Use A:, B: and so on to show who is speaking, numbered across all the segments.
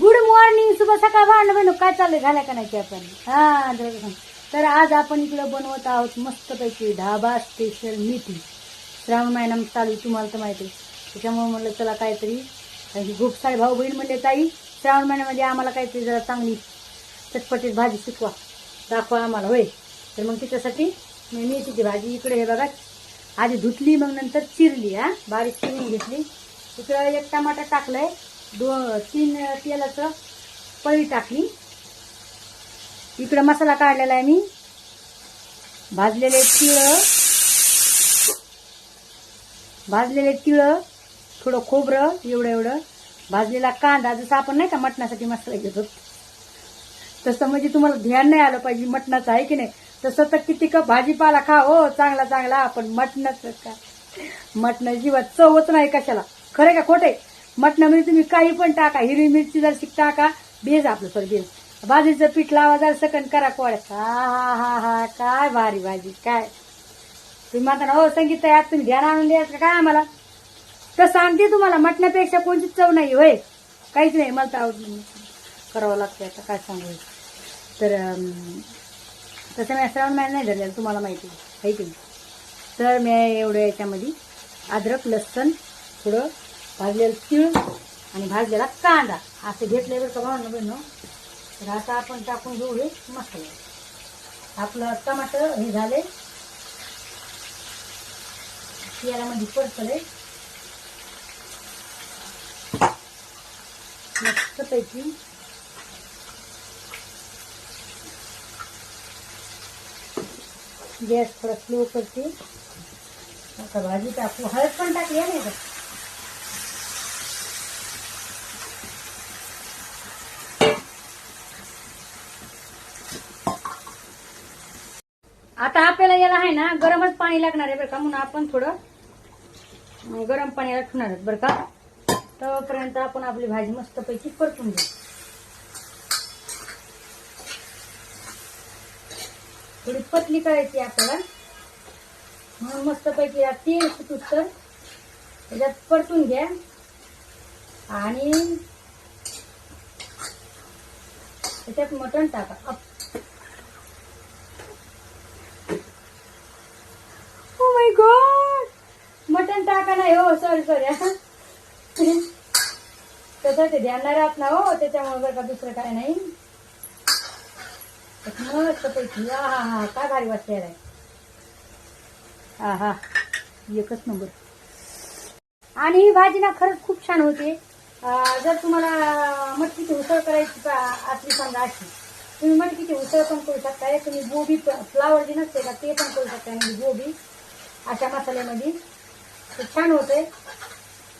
A: Good morning शुभ सकाळ भांड बनव काय चालू झाल्या का नाही आपण हा तर आज आपण इकडं बनवत आहोत मस्तपैकी ढाबा स्पेशल मिठी श्रावण महिना चालू आहे, तुम्हाला तर माहिती त्याच्यामुळे म्हणलं चला काहीतरी कारण खूप सारे भाऊ बहीण म्हणले ताई श्रावण महिन्यामध्ये आम्हाला काहीतरी जरा चांगली चटपटीत भाजी शिकवा. दाखवा आम्हाला होय. तर मग त्याच्यासाठी मी मेथीची भाजी इकडे हे बघा आधी धुतली मग नंतर चिरली हा बारीक चिरून घेतली. इकडं एक टमाटर टाकलंय. दो तीन तेलाचं पळी टाकली. इकडं मसाला काढलेला आहे मी. भाजलेले तिळं. भाजलेले तिळं थोडं खोबरं एवढं एवढं भाजलेला कांदा जसं आपण नाही का मटणासाठी मसाला घेतो. तसं म्हणजे तुम्हाला ध्यान नाही आलं पाहिजे मटणाचं आहे की नाही? तसं तर किती का भाजीपाला खा हो चांगला चांगला आपण मटणाचं का मटण जीवात चवच नाही कशाला. खरं का खोटे मटणामध्ये तुम्ही काही पण टाका हिरवी मिरची जर टाका बेज आपलं सर बेज भाजीचं पीठ लावा जर सकन करा कोळ्यात. हा हा हा हा काय भारी भाजी काय? तुम्ही म्हणता ना हो संगीत यात तुम्ही ध्यान आणून द्यायचं काय आम्हाला? तर सांगते तुम्हाला मटण्यापेक्षा कोणतीच चव नाही होय? काहीच नाही मला तर करावं लागतं आता काय सांगू? तर तसं मी श्रावण महिना नाही धरलेलं तुम्हाला माहिती आहे की नाही? तर मी एवढं याच्यामध्ये अद्रक लसण थोडं भाजलेलं तीळ आणि भाजलेला कांदा. असं घेतल्यावर का भावना बनव तर आता आपण टाकून घेऊ हे मसाले आपलं टमाटर हे झाले. तेलामध्ये परतले. मस्तपैकी. गॅस थोडा स्लो करते. आता भाजी टाकू. हळद पण टाकली नाही का आता आपल्याला याला आहे ना गरमच पाणी लागणार आहे बरं का म्हणून आपण थोडं गरम पाण्याला ठेवणार आहेत बरं का. तोपर्यंत आपण आपली भाजी मस्तपैकी परतून घेऊ. थोडी पतली करायची आपल्याला. म्हणून मस्तपैकी या तेल सुटूत तर त्याच्यात परतून घ्या. आणि त्याच्यात मटण टाका. टाका नाही हो सॉरी सॉरी. तसं ते ध्यान नाही राहत ना हो त्याच्यामुळे बरं का दुसरं काय नाही. मस्त पैकी हा हा हा काय भारी वाटते हा हा एकच नंबर आणि ही भाजी ना खरंच खूप छान होते. जर तुम्हाला मटकीची उसळ करायची का असली समजा अशी तुम्ही मटकीची उसळ पण करू शकता. तुम्ही गोबी फ्लावर जी नसते का ते पण करू शकता. म्हणजे गोबी अशा मसाल्यामध्ये. ते छान होते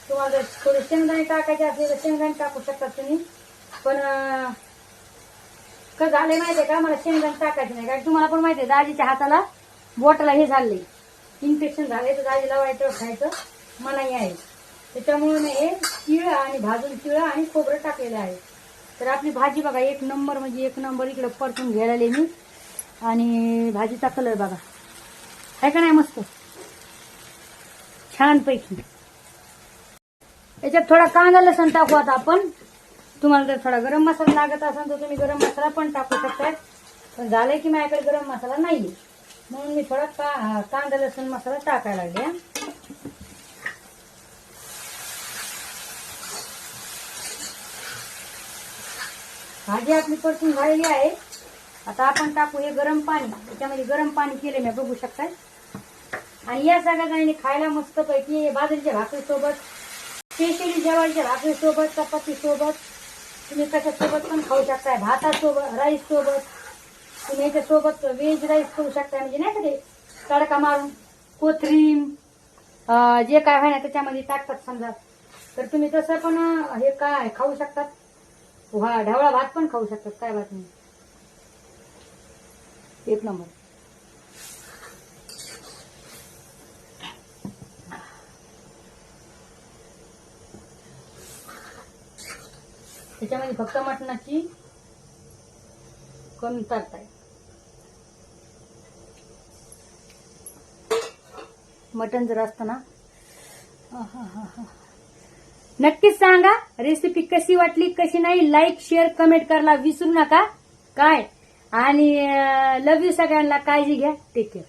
A: तुम्हाला जर थोडे शेंगदाणे टाकायचे असले तर शेंगदाणे टाकू शकतात तुम्ही. पण कसं का झाले माहितीये का? मला शेंगदाणे टाकायचे नाही. कारण तुम्हाला पण माहितीये दाजीच्या हाताला बोटाला हे झाले इन्फेक्शन झाले तर दाजीला वाईट खायचं मनाई आहे. त्याच्यामुळे मी हे तिळ आणि भाजून तिळ आणि खोबरं टाकलेलं आहे. तर आपली भाजी बघा एक नंबर म्हणजे एक नंबर इकडे परतून घ्यायला मी. आणि भाजीचा कलर बघा. आहे का नाही मस्त? छान पैकी याच्यात थोडा कांदा लसण टाकू आता आपण. तुम्हाला जर थोडा गरम मसाला लागत असेल तर तुम्ही गरम मसाला पण टाकू शकताय. पण झालंय की माझ्याकडे गरम मसाला नाहीये. म्हणून मी थोडा का कांदा लसूण मसाला टाकायला लागले. भाजी आपली परतून झालेली आहे. आता आपण टाकू हे गरम पाणी. त्याच्यामध्ये गरम पाणी केले मी बघू शकताय. आणि या सगळ्या जणांनी खायला मस्त पैकी बाजरीच्या भाकरी सोबत स्पेशली ज्वारीच्या भाकरी सोबत चपाती सोबत तुम्ही कशासोबत पण खाऊ शकताय भातासोबत राईस सोबत तुम्ही याच्यासोबत व्हेज राईस करू शकताय. म्हणजे नाही का ते तडका मारून कोथरीम जे काय आहे ना त्याच्यामध्ये टाकतात समजा. तर तुम्ही तसं पण हे काय खाऊ शकतात. वा ढवळा भात पण खाऊ शकतात. काय बात नाही. एक नंबर. त्याच्यामध्ये फक्त मटणाची कमतरता आहे मटण जर असतं ना? नक्कीच सांगा. रेसिपी कशी वाटली कशी नाही? लाईक शेअर कमेंट करायला विसरू नका. काय? आणि लव यू सगळ्यांना. काळजी घ्या. Take care